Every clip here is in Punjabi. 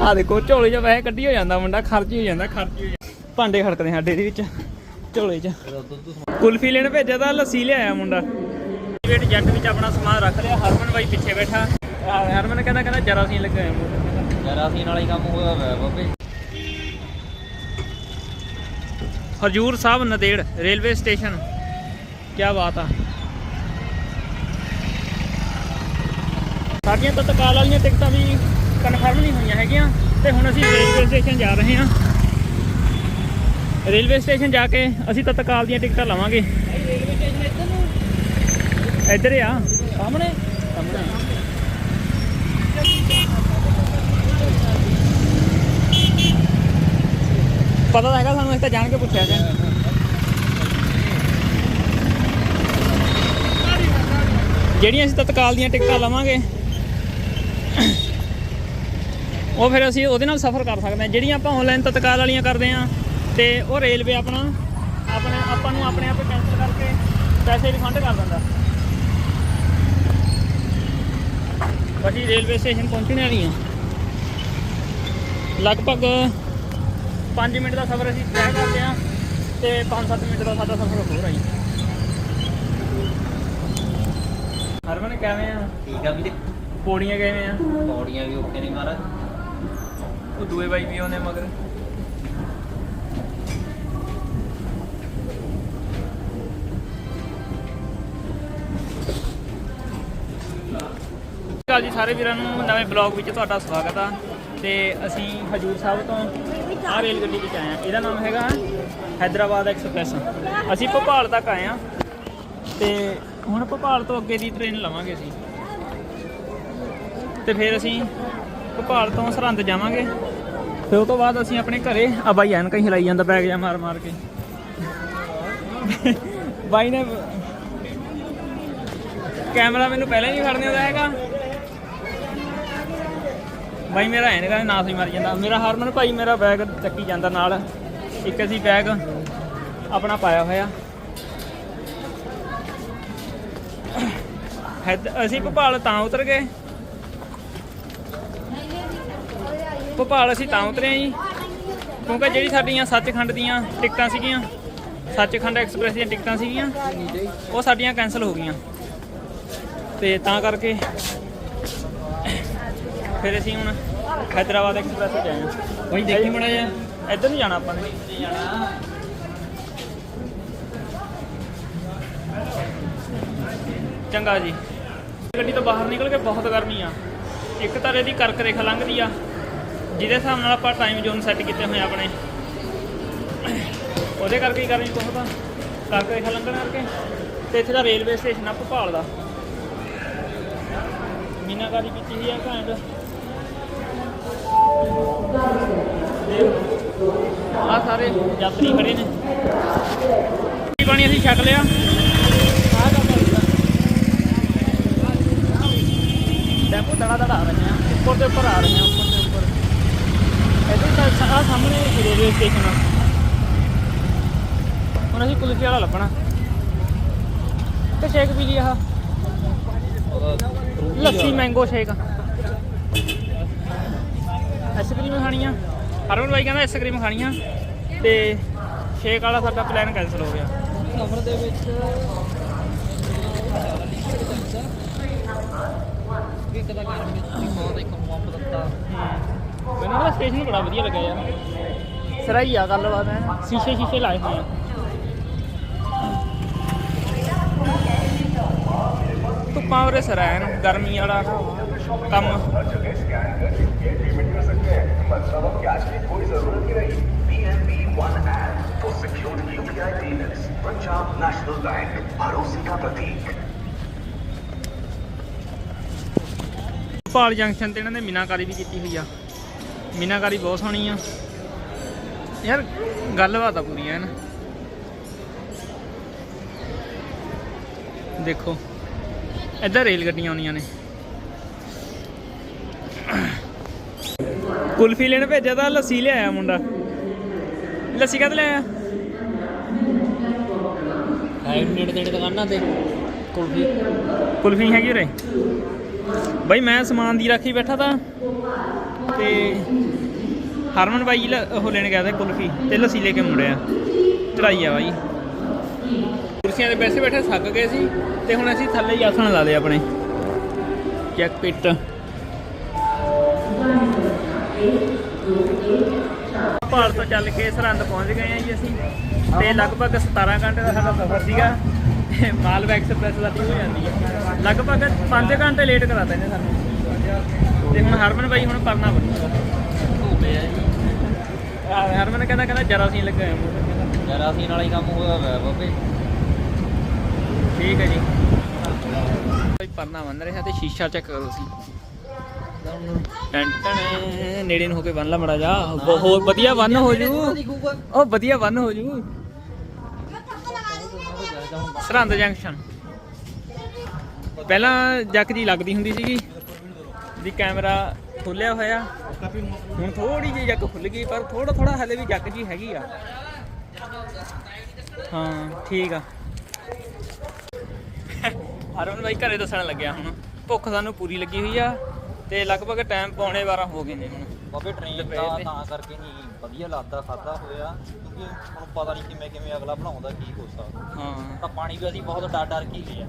ਆ ਦੇਖੋ ਝੋਲੇ 'ਚ ਵੈਸੇ ਕੱਢੀ ਹੋ ਜਾਂਦਾ ਮੁੰਡਾ ਖਰਚ ਹੀ ਹੋ ਜਾਂਦਾ ਖਰਚ ਹੀ ਹੋ ਜਾਂਦਾ। ਭਾਂਡੇ ਖੜਕਦੇ ਸਾਡੇ ਇਹਦੇ ਵਿੱਚ ਝੋਲੇ 'ਚ। ਕੁਲਫੀ ਲੈਣ ਭੇਜਿਆ ਤਾਂ ਲੱਸੀ ਲਿਆਇਆ ਮੁੰਡਾ। ਵੇਟ ਜੱਟ ਵਿੱਚ ਆਪਣਾ ਸਮਾਨ ਰੱਖ ਲਿਆ ਹਰਮਨ ਬਾਈ ਪਿੱਛੇ ਬੈਠਾ। ਹਰਮਨ ਕਹਿੰਦਾ ਕਹਿੰਦਾ ਜਰਾ ਸੀ ਲੱਗਾ ਯਾਰ ਅਸੀਂ ਨਾਲ ਹੀ ਕੰਮ ਹੋਇਆ ਹੋਇਆ ਬਾਬੇ। Hazur Sahib Nanded railway station. ਕੀ ਬਾਤ ਆ। ਸਾਡੀਆਂ ਤਤਕਾਲ ਵਾਲੀਆਂ ਟਿਕਟਾਂ ਵੀ ਕਨਫਰਮ ਨਹੀਂ ਹੋਈਆਂ ਹੈਗੀਆਂ ਤੇ ਹੁਣ ਅਸੀਂ ਰੇਲਵੇ ਸਟੇਸ਼ਨ ਜਾ ਰਹੇ ਹਾਂ। ਰੇਲਵੇ ਸਟੇਸ਼ਨ ਜਾ ਕੇ ਅਸੀਂ ਤਤਕਾਲ ਦੀਆਂ ਟਿਕਟਾਂ ਲਵਾਂਗੇ। ਰੇਲਵੇ ਸਟੇਸ਼ਨ ਇੱਧਰ ਨੂੰ ਇੱਧਰ ਆ, ਸਾਹਮਣੇ? ਸਾਹਮਣੇ। ਪਤਾ ਤਾਂ ਹੈਗਾ ਸਾਨੂੰ, ਅਸੀਂ ਤਾਂ ਜਾਣ ਕੇ ਪੁੱਛਿਆ ਸੀ। ਜਿਹੜੀਆਂ ਅਸੀਂ ਤਤਕਾਲ ਦੀਆਂ ਟਿਕਟਾਂ ਲਵਾਂਗੇ ਉਹ ਫਿਰ ਅਸੀਂ ਉਹਦੇ ਨਾਲ ਸਫ਼ਰ ਕਰ ਸਕਦੇ ਹਾਂ। ਜਿਹੜੀਆਂ ਆਪਾਂ ਆਨਲਾਈਨ ਤਤਕਾਲ ਵਾਲੀਆਂ ਕਰਦੇ ਹਾਂ ਤੇ ਉਹ ਰੇਲਵੇ ਆਪਣਾ ਆਪਣੇ ਆਪਾਂ ਨੂੰ ਆਪਣੇ ਆਪ ਕੈਂਸਲ ਕਰਕੇ ਪੈਸੇ ਰਿਫੰਡ ਕਰ ਦਿੰਦਾ। ਅਸੀਂ ਰੇਲਵੇ ਸਟੇਸ਼ਨ ਪਹੁੰਚਣ ਵਾਲੀ ਹਾਂ। ਲਗਭਗ 5 ਮਿੰਟ ਦਾ ਸਫ਼ਰ ਅਸੀਂ ਤੈਅ ਕਰਦੇ ਹਾਂ ਤੇ 5-7 ਮਿੰਟ ਦਾ ਸਾਡਾ ਸਫ਼ਰ ਹੋ ਰਿਹਾ ਹੈ ਹਰਮਨ ਕਿਵੇਂ ਆ? ਠੀਕ ਆ ਵੀਰੇ। ਪੌੜੀਆਂ ਕਿਵੇਂ ਆ? ਪੌੜੀਆਂ ਵੀ ਓਕੇ ਨੇ ਮਹਾਰਾਜ। ਉਹ ਦੂਏ ਬਾਈ ਵੀ ਆਉਂਦੇ ਮਗਰ। ਕਾਲ ਜੀ ਸਾਰੇ ਵੀਰਾਂ ਨੂੰ, ਨਵੇਂ ਬਲੌਗ ਵਿੱਚ ਤੁਹਾਡਾ ਸਵਾਗਤ ਆ। ਤੇ ਅਸੀਂ ਹਜੂਰ ਸਾਹਿਬ ਤੋਂ ਆ ਰੇਲ ਗੱਡੀ ਵਿੱਚ ਆਏ ਆ। ਇਹਦਾ ਨਾਮ ਹੈਗਾ ਹੈਦਰਾਬਾਦ ਐਕਸਪ੍ਰੈਸ। ਅਸੀਂ ਭੋਪਾਲ ਤੱਕ ਆਏ ਆ। ਤੇ ਹੁਣ ਭੋਪਾਲ ਤੋਂ ਅੱਗੇ ਦੀ ਟ੍ਰੇਨ ਲਵਾਂਗੇ ਅਸੀਂ। ਤੇ ਫਿਰ ਅਸੀਂ ਭੋਪਾਲ ਤੋਂ ਸਰਹੰਦ ਜਾਵਾਂਗੇ। ਫਿਰ ਉਹ ਤੋਂ ਬਾਅਦ ਅਸੀਂ ਆਪਣੇ ਘਰੇ ਆ ਬਾਈ ਐਨਕਾਂ ਹੀ ਹਿਲਾਈ ਜਾਂਦਾ ਬੈਗ ਜਾ ਮਾਰ ਮਾਰ ਕੇ। ਬਾਈ ਨੇ ਕੈਮਰਾ ਮੈਨੂੰ ਪਹਿਲਾਂ ਹੀ ਨਹੀਂ ਫੜਨੇ ਹੈਗਾ। ਬਾਈ ਮੇਰਾ ਐਨਕਾਂ ਨਾ ਹੀ ਮਰ ਜਾਂਦਾ। ਮੇਰਾ ਹਰਮਨ ਭਾਈ ਮੇਰਾ ਬੈਗ ਚੱਕੀ ਜਾਂਦਾ ਨਾਲ। ਇੱਕ ਅਸੀਂ ਬੈਗ ਆਪਣਾ ਪਾਇਆ ਹੋਇਆ। ਅਸੀਂ ਭੋਪਾਲ ਤਾਂ ਉਤਰ ਗਏ। ਭੋਪਾਲ ਅਸੀਂ ਤਾਂ ਉਤਰੇ ਹਾਂ ਜੀ। ਕਿਉਂਕਿ ਜਿਹੜੀ ਸਾਡੀਆਂ ਸੱਚਖੰਡ ਦੀਆਂ ਟਿਕਟਾਂ ਸੀਗੀਆਂ ਸੱਚਖੰਡ ਐਕਸਪ੍ਰੈਸ ਦੀਆਂ ਟਿਕਟਾਂ ਸੀਗੀਆਂ ਉਹ ਸਾਡੀਆਂ ਕੈਨਸਲ ਹੋ ਗਈਆਂ। ਤੇ ਤਾਂ ਕਰਕੇ ਫਿਰ ਅਸੀਂ ਹੁਣ ਹੈਦਰਾਬਾਦ ਐਕਸਪ੍ਰੈਸ ਤੇ ਆਏ ਹਾਂ ਬਾਈ ਦੇਖੀ ਮੜਾ ਜਾ ਇੱਧਰ ਨੂੰ ਜਾਣਾ ਆਪਾਂ ਨੇ। ਚੰਗਾ ਜੀ। ਗੱਡੀ ਤੋਂ ਬਾਹਰ ਨਿਕਲ ਕੇ ਬਹੁਤ ਗਰਮੀ ਆ। ਇੱਕ ਤਾਂ ਇਹਦੀ ਕਰਕ ਰੇਖਾ ਲੰਘਦੀ ਆ। ਜਿਹਦੇ ਹਿਸਾਬ ਨਾਲ ਆਪਾਂ ਟਾਈਮ ਜ਼ੋਨ ਸੈੱਟ ਕੀਤੇ ਹੋਏ ਆਪਣੇ। ਉਹਦੇ ਕਰਕੇ ਹੀ ਗਰਮੀ ਬਹੁਤ ਆ ਕਰਕ ਰੇਖਾ ਲੰਘਣ ਕਰਕੇ। ਤੇ ਇੱਥੇ ਦਾ ਰੇਲਵੇ ਸਟੇਸ਼ਨ ਆ ਭੋਪਾਲ ਦਾ। ਮੀਨਾਕਾਰੀ ਵਿੱਚ ਹੀ ਆ ਘੈਂਟ। ਆ ਸਾਰੇ ਯਾਤਰੀ ਖੜੇ ਨੇ। ਪਾਣੀ ਅਸੀਂ ਛੱਡ ਲਿਆ? ਆਹ ਕੰਮ ਹੋਈਦਾ ਟੈਂਪੋ ਦੜਾ ਦੜਾ ਆ ਰਹੇ ਆ ਉੱਪਰ ਦੇ ਉੱਪਰ ਆ ਰਹੇ ਆ ਉੱਪਰ ਦੇ ਉੱਪਰ ਇਹਦੇ ਤਾਂ ਆ ਸਾਹਮਣੇ ਰੇਲਵੇ ਸਟੇਸ਼ਨ ਆ। ਹੁਣ ਅਸੀਂ ਕੁਲਫੀ ਵਾਲਾ ਲੱਭਣਾ। ਤੇ ਸ਼ੇਕ ਵੀ ਲਈ ਆਹ। ਲੱਸੀ ਮੈਂਗੋ ਸ਼ੇਕ ਆਈਸਕ੍ਰੀਮ ਖਾਣੀ ਆ ਹਰਮਨ ਬਾਈ ਕਹਿੰਦਾ ਆਈਸਕ੍ਰੀਮ ਖਾਣੀ ਆ ਤੇ ਸ਼ੇਕ ਵਾਲਾ ਸਾਡਾ ਪਲਾਨ ਕੈਨਸਲ ਹੋ ਗਿਆ। ਸਫ਼ਰ ਦੇ ਵਿੱਚ ਵੀ ਕਦਾ ਕਰ ਵਿੱਚ ਬਹੁਤ ਇੱਕ ਮੁਹੱਬਤ ਦਿੱਤਾ ਮੈਨੂੰ ਨਾ ਸਟੇਸ਼ਨ ਬੜਾ ਵਧੀਆ ਲੱਗਾ ਯਾਰ ਸਰਾਈ ਆ ਗੱਲਬਾਤ ਹੈ ਸ਼ੀਸ਼ੇ ਸ਼ੀਸ਼ੇ ਲਾਏ ਹੋਏ ਆ ਧੁੱਪਾਂ ਉਰੇ ਸਰਾਇਨ ਗਰਮੀ ਵਾਲਾ ਕੰਮ नेशनल बैंक भरोसे का प्रतीक ਭੋਪਾਲ ਜੰਕਸ਼ਨ ਤੇ ਇਹਨਾਂ ਨੇ ਮੀਨਾਕਾਰੀ ਵੀ ਕੀਤੀ ਹੋਈ ਆ ਮੀਨਾਕਾਰੀ ਬਹੁਤ ਸੋਹਣੀ ਆ। ਯਾਰ ਗੱਲਬਾਤ ਆ ਪੂਰੀ ਐਨ ਦੇਖੋ ਇੱਧਰ ਰੇਲ ਗੱਡੀਆਂ ਆਉਂਦੀਆਂ ਨੇ। ਕੁਲਫੀ ਲੈਣ ਭੇਜਿਆ ਤਾਂ ਲੱਸੀ ਲਿਆਇਆ ਮੁੰਡਾ। ਲੱਸੀ ਕਦ ਲਿਆਇਆ? ਹੈ ਨੇੜੇ ਨੇੜੇ ਦੁਕਾਨਾਂ ਤੇ ਕੁਲਫੀ। ਕੁਲਫੀ ਹੈਗੀ ਉਰੇ। ਬਈ ਮੈਂ ਸਮਾਨ ਦੀ ਰੱਖੀ ਬੈਠਾ ਤਾਂ। ਤੇ ਹਰਮਨ ਬਾਈ ਲ- ਉਹ ਲੈਣ ਗਿਆ ਤੇ ਕੁਲਫੀ ਤੇ ਲੱਸੀ ਲੈ ਕੇ ਮੁੜਿਆ ਚੜਾਈ ਆ ਬਾਈ। ਕੁਰਸੀਆਂ ਤੇ ਬੈਠੇ ਬੈਠੇ ਥੱਕ ਗਏ ਸੀ ਤੇ ਹੁਣ ਅਸੀਂ ਥੱਲੇ ਹੀ ਆਸਣ ਲਾ ਲਏ ਆਪਣੇ। ਚੈੱਕ ਪਿੱਟ ਪਹਾੜ ਤੋਂ ਚੱਲ ਕੇ ਸਰਹੰਦ ਪਹੁੰਚ ਗਏ ਆ ਜੀ ਅਸੀਂ। ਤੇ ਲਗਭਗ 17 ਘੰਟੇ ਦਾ ਸਾਡਾ ਸਫ਼ਰ ਸੀਗਾ। ਮਾਲਵਾ ਐਕਸਪ੍ਰੈਸ ਦਾ ਹੋ ਜਾਂਦੀ ਹੈ ਲਗਭਗ 5 ਘੰਟੇ ਲੇਟ ਕਰਾਤਾ ਇਹਨੇ ਸਾਨੂੰ। ਤੇ ਹੁਣ ਹਰਮਨ ਬਾਈ ਹੁਣ ਪਰਨਾ ਬਣੂਗਾ ਆਹ ਹਰਮਨ ਕਹਿੰਦਾ ਕਹਿੰਦਾ ਜਰਾ ਸੀ ਲੱਗਾ ਹੋਇਆ ਅਸੀਂ ਨਾਲ ਹੀ ਕੰਮ ਹੋਇਆ ਹੋਇਆ ਬਾਬੇ। ਠੀਕ ਹੈ ਜੀ। ਕੋਈ ਪਰਨਾ ਬੰਨ ਰਿਹਾ ਤੇ ਸ਼ੀਸ਼ਾ ਚੈੱਕ ਕਰੋ ਸੀ ਟੈਂਟਣ ਨੇੜੇ ਨੂੰ ਹੋ ਕੇ ਬੰਨ ਲਾ ਮੜਾ ਜਾ ਬਹੁਤ ਵਧੀਆ ਬੰਨ ਹੋ ਜੂ। ਉਹ ਵਧੀਆ ਬੰਨ ਹੋ ਜੂ। ਸਰਹੰਦ ਜੰਕਸ਼ਨ। ਪਹਿਲਾਂ ਜੱਕ ਜੀ ਲੱਗਦੀ ਹੁੰਦੀ ਸੀਗੀ। ਵੀ ਕੈਮਰਾ ਖੋਲਿਆ ਹੋਇਆ। ਹੁਣ ਥੋੜੀ ਜਿਹੀ ਜੱਕ ਖੁੱਲ ਗਈ ਪਰ ਥੋੜਾ ਥੋੜਾ ਹਲੇ ਵੀ ਜੱਕ ਜੀ ਹੈਗੀ ਆ। ਹਾਂ ਠੀਕ ਆ। ਹਰਮਨ ਬਾਈ ਘਰੇ ਦੱਸਣ ਲੱਗਿਆ ਹੁਣ ਭੁੱਖ ਸਾਨੂੰ ਪੂਰੀ ਲੱਗੀ ਹੋਈ ਆ ਤੇ ਲਗਭਗ ਟਾਈਮ ਪੌਣੇ 12 ਹੋ ਗਏ ਨੇ ਹੁਣ। ਬਾਬੇ ਟ੍ਰੇਨ ਦਾ। ਤਾਂ ਕਰਕੇ ਨਹੀਂ ਵਧੀਆ ਲੱਗਦਾ ਖਾਦਾ ਹੋਇਆ ਕਿਉਂਕਿ ਹੁਣ ਪਤਾ ਨਹੀਂ ਕਿਵੇਂ ਕਿਵੇਂ ਅਗਲਾ ਬਣਾਉਂਦਾ ਕੀ ਹੋ ਸਕਦਾ। ਹਾਂ। ਤਾਂ ਪਾਣੀ ਵੀ ਅਸੀਂ ਬਹੁਤ ਡਰ ਡਰ ਕੇ ਲਿਆ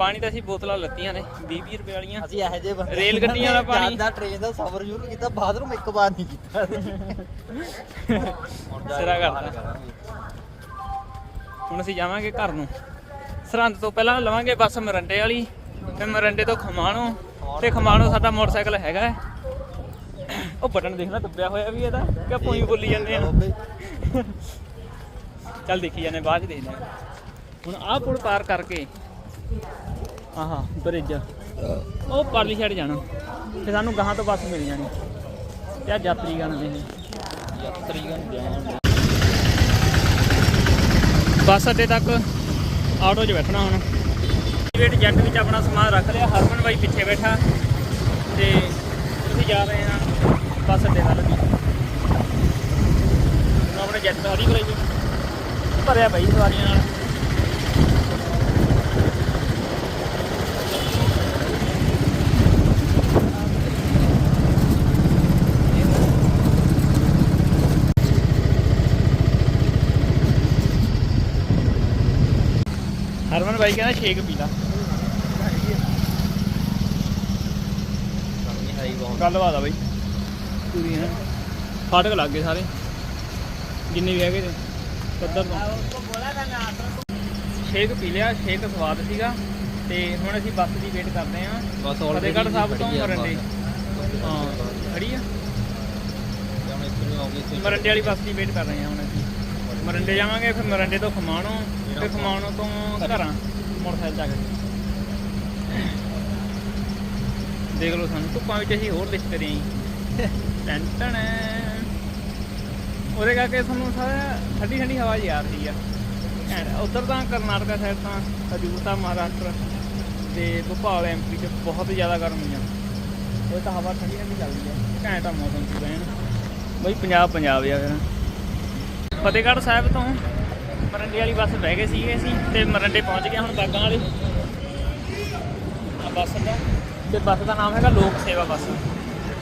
ਪਾਣੀ ਤਾਂ ਅਸੀਂ ਬੋਤਲਾਂ ਲੱਤੀਆਂ ਨੇ 20 20 ਰੁਪਏ ਵਾਲੀਆਂ ਅਸੀਂ ਇਹੋ ਜਿਹੇ ਬੰਦੇ ਰੇਲ ਗੱਡੀਆਂ ਵਾਲਾ ਪਾਣੀ। ਜ਼ਿਆਦਾ ਟ੍ਰੇਨ ਦਾ ਸਫ਼ਰ ਸ਼ੁਰੂ ਕੀਤਾ ਬਾਥਰੂਮ ਇੱਕ ਵਾਰ ਨਹੀਂ ਕੀਤਾ ਸਿਰਾ। ਕਰਾਂਗੇ। ਹੁਣ ਅਸੀਂ ਜਾਵਾਂਗੇ ਘਰ ਨੂੰ ਸਰਹੰਦ ਤੋਂ ਪਹਿਲਾਂ ਲਵਾਂਗੇ ਬੱਸ ਮਰੰਡੇ ਵਾਲੀ ਤੇ ਮਰੰਡੇ ਤੋਂ ਖਮਾਣੋ ਤੇ ਖਮਾਣੋ ਸਾਡਾ ਮੋਟਰਸਾਈਕਲ ਹੈਗਾ ਹੈ। ਉਹ ਬਟਨ ਦੇਖ ਲੈ ਦੱਬਿਆ ਹੋਇਆ ਵੀ ਇਹਦਾ ਕਿ ਪੂਈ ਬੋਲੀ ਜਾਂਦੇ ਆ ਚੱਲ ਦੇਖੀ ਜਾਂਦੇ ਬਾਅਦ ਚ ਦੇਖਦੇ ਹੁਣ ਆਹ ਪੁਲ ਪਾਰ ਕਰਕੇ ਆਹਾ ਬ੍ਰਿਜ। ਉਹ ਪਰਲੀ ਸਾਈਡ ਜਾਣਾ। ਤੇ ਸਾਨੂੰ ਗਾਹਾਂ ਤੋਂ ਬੱਸ ਮਿਲ ਜਾਣੀ। ਤੇ ਆ ਯਾਤਰੀ ਗਣ ਦੇ ਯਾਤਰੀ ਗਣ ਜਾਣ। ਬੱਸ ਅੱਡੇ ਤੱਕ ਆਟੋ 'ਚ ਬੈਠਣਾ ਹੁਣ। ਪ੍ਰਾਈਵੇਟ ਜੈਟ ਵਿੱਚ ਆਪਣਾ ਸਮਾਨ ਰੱਖ ਲਿਆ। ਹਰਮਨ ਬਾਈ ਪਿੱਛੇ ਬੈਠਾ। ਤੇ ਅਸੀਂ ਜਾ ਰਹੇ ਹਾਂ ਬੱਸ ਅੱਡੇ ਵੱਲ ਹੁਣ ਆਪਣੇ ਜੈਟ ਖੜੀ ਕਰਾਈ ਭਰਿਆ ਬਾਈ ਸਵਾਰੀਆਂ ਨਾਲ। ਹਰਮਨ ਬਾਈ ਕਹਿੰਦਾ ਸ਼ੇਕ ਪੀ ਲਾ। ਗੱਲਬਾਤ ਆ ਬਾਈ। ਪੂਰੀ ਹੈ ਫਾਟਕ ਲੱਗ ਗਏ ਸਾਰੇ। ਜਿੰਨੇ ਵੀ ਹੈਗੇ ਪੱਧਰ ਤੋਂ। ਸ਼ੇਕ ਪੀ ਲਿਆ ਸ਼ੇਕ ਸਵਾਦ ਸੀਗਾ। ਤੇ ਹੁਣ ਅਸੀਂ ਬੱਸ ਦੀ ਵੇਟ ਕਰਦੇ ਆਂ ਬਸ ਫਤਿਹਗੜ੍ਹ ਸਾਹਿਬ ਤੋਂ ਮਰੰਡੇ ਹਾਂ ਖੜੀ ਆ। ਮਰੰਡੇ ਵਾਲੀ ਬੱਸ ਦੀ ਵੇਟ ਕਰ ਰਹੇ ਹਾਂ ਹੁਣ ਅਸੀਂ। ਮਰੰਡੇ ਜਾਵਾਂਗੇ ਫਿਰ ਮਰੰਡੇ ਤੋਂ ਖਮਾਣੋ ਤੇ ਤੋਂ ਘਰਾਂ, ਮੋਟਰਸਾਈਕਲ ਜਾ ਕੇ। ਦੇਖ ਲਓ ਸਾਨੂੰ, ਧੁੱਪਾਂ ਵਿੱਚ ਅਸੀਂ ਹੋਰ ਲਿਖਤੇ ਰਹੇ ਹਾਂ। ਟੈਨ ਉਹਦੇ ਕਰਕੇ ਤੁਹਾਨੂੰ ਸਾਰਾ ਠੰਡੀ ਠੰਡੀ ਹਵਾ ਜੀ ਆ ਰਹੀ ਆ। ਉਧਰ ਤਾਂ ਕਰਨਾਟਕਾ ਸਾਈਡ ਤਾਂ ਹਜੂਰ ਤਾਂ ਮਹਾਰਾਸ਼ਟਰ ਤੇ ਭੋਪਾਲ ਐਮਪੀ ਚ ਬਹੁਤ ਜ਼ਿਆਦਾ ਗਰਮੀ ਆ। ਉਹ ਤਾਂ ਹਵਾ ਠੰਡੀ ਠੰਡੀ ਚੱਲਦੀ ਆ। ਘੈਂਟ ਆ ਮੌਸਮ ਪੂਰਾ ਐਨ ਬਈ ਪੰਜਾਬ ਪੰਜਾਬ ਆ ਫਿਰ ਫਤਿਹਗੜ੍ਹ ਸਾਹਿਬ ਤੋਂ ਮਰੰਡੇ ਵਾਲੀ ਬੱਸ ਬਹਿ ਗਏ ਸੀਗੇ ਅਸੀਂ ਤੇ ਮਰੰਡੇ ਪਹੁੰਚ ਗਏ ਹੁਣ ਬਾਗਾਂ ਵਾਲੇ। ਆ ਬੱਸ ਦਾ ਤੇ ਬੱਸ ਦਾ ਨਾਮ ਹੈਗਾ ਲੋਕ ਸੇਵਾ ਬੱਸ।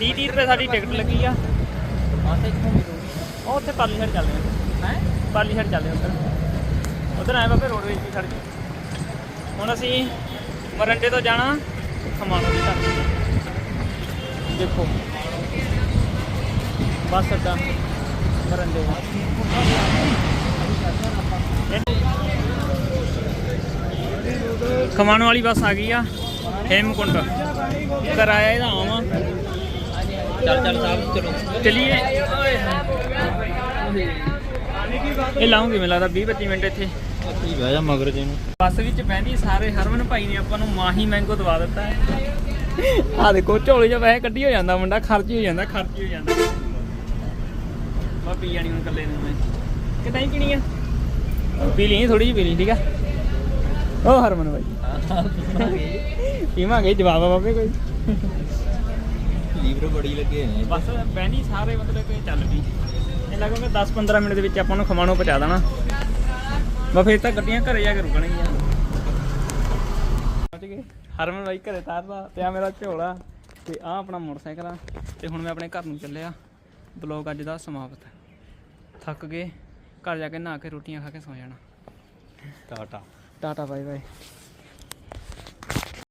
30 30 ਰੁਪਏ ਸਾਡੀ ਟਿਕਟ ਲੱਗੀ ਆ। ਆਤੇ ਕਿਉਂ ਮਿਲੂਗੀ ਉਹ ਉੱਥੇ ਪਾਲੀ ਸਾਈਡ ਚੱਲਦੇ ਆ ਹੈ? ਪਾਲੀ ਸਾਈਡ ਚੱਲਦੇ ਆ ਉੱਧਰ। ਉੱਧਰ ਆਏ ਬਾਬੇ ਰੋਡਵੇਜ ਦੀ ਸੜਕ ਹੁਣ ਅਸੀਂ ਮਰੰਡੇ ਤੋਂ ਜਾਣਾ ਖਮਾਣੋ ਦੀ ਤੱਕ ਦੇਖੋ। ਬੱਸ ਅੱਡਾ ਮਰੰਡੇ ਦਾ। ਖਮਾਣੋ ਵਾਲੀ ਬੱਸ ਆ ਗਈ ਆ ਹੇਮਕੁੰਟ। ਕਿਰਾਇਆ ਇਹਦਾ ਆਵਾਂ। ਚੱਲ ਚੱਲ ਸਾਹਿਬ ਚਲੋ। ਚਲਿਏ। ਇਹ ਲਾਉਂਗੇ ਮੈਨੂੰ ਲੱਗਦਾ 20 25 ਮਿੰਟ ਇੱਥੇ। ਹੀ ਬਹਿ ਜਾ ਮਗਰ ਜੇ ਨੂੰ। ਬੱਸ ਵਿੱਚ ਬਹਿੰਦੀ ਸਾਰੇ ਹਰਮਨ ਭਾਈ ਨੇ ਆਪਾਂ ਨੂੰ ਮਾਹੀ ਮੈਂਗੋ ਦਵਾ ਦਿੱਤਾ ਹੈ। ਆ ਦੇਖੋ ਝੋਲੇ 'ਚ ਪੈਸੇ ਕੱਢੀ ਹੋ ਜਾਂਦਾ ਮੁੰਡਾ ਖਰਚ ਹੀ ਜਾਂਦਾ ਖਰਚ ਹੀ ਹੋ ਜਾਂਦਾ। ਮੈਂ ਪੀ ਜਾਣੀ ਹੁਣ ਇਕੱਲੇ ਨੂੰ ਮੈਂ। ਕਿਦਾਂ ਹੀ ਪੀਣੀ ਆ? ਪੀ ਲਈ ਥੋੜੀ ਜਿਹੀ ਪੀ ਲਈ ਠੀਕ ਆ? ਉਹ ਹਰਮਨ ਭਾਈ ਪੀਵਾਂਗੇ ਜਵਾਬ ਆ ਬਾਬੇ ਕੋਈ। ਲੀਵਰ ਬੜੀ ਲੱਗੇ ਨੇ। ਬਸ ਬਹਿਣੀ ਸਾਰੇ ਮਤਲਬ ਕਿ ਚੱਲ ਪਈ। ਇਹ ਲੱਗੂਗਾ 10 15 ਮਿੰਟ ਦੇ ਵਿੱਚ ਆਪਾਂ ਨੂੰ ਖਮਾਣੋ ਪਹੁੰਚਾ ਦੇਣਾ। ਬਸ ਫਿਰ ਤਾਂ ਗੱਡੀਆਂ ਘਰੇ ਜਾ ਕੇ ਰੁਕਣਗੀਆਂ। ਪਹੁੰਚ ਗਏ। ਹਰਮਨ ਬਾਈ ਘਰੇ ਤਾਰਦਾ ਤੇ ਆ ਮੇਰਾ ਝੋਲਾ ਤੇ ਆ ਆਪਣਾ ਮੋਟਰਸਾਈਕਲ ਆ। ਤੇ ਹੁਣ ਮੈਂ ਆਪਣੇ ਘਰ ਨੂੰ ਚੱਲਿਆ। ਬਲੌਗ ਅੱਜ ਦਾ ਸਮਾਪਤ। ਥੱਕ ਗਏ। ਘਰ ਜਾ ਕੇ ਨਹਾ ਕੇ ਰੋਟੀਆਂ ਖਾ ਕੇ ਸੌ ਜਾਣਾ। ਟਾਟਾ। Tata bye bye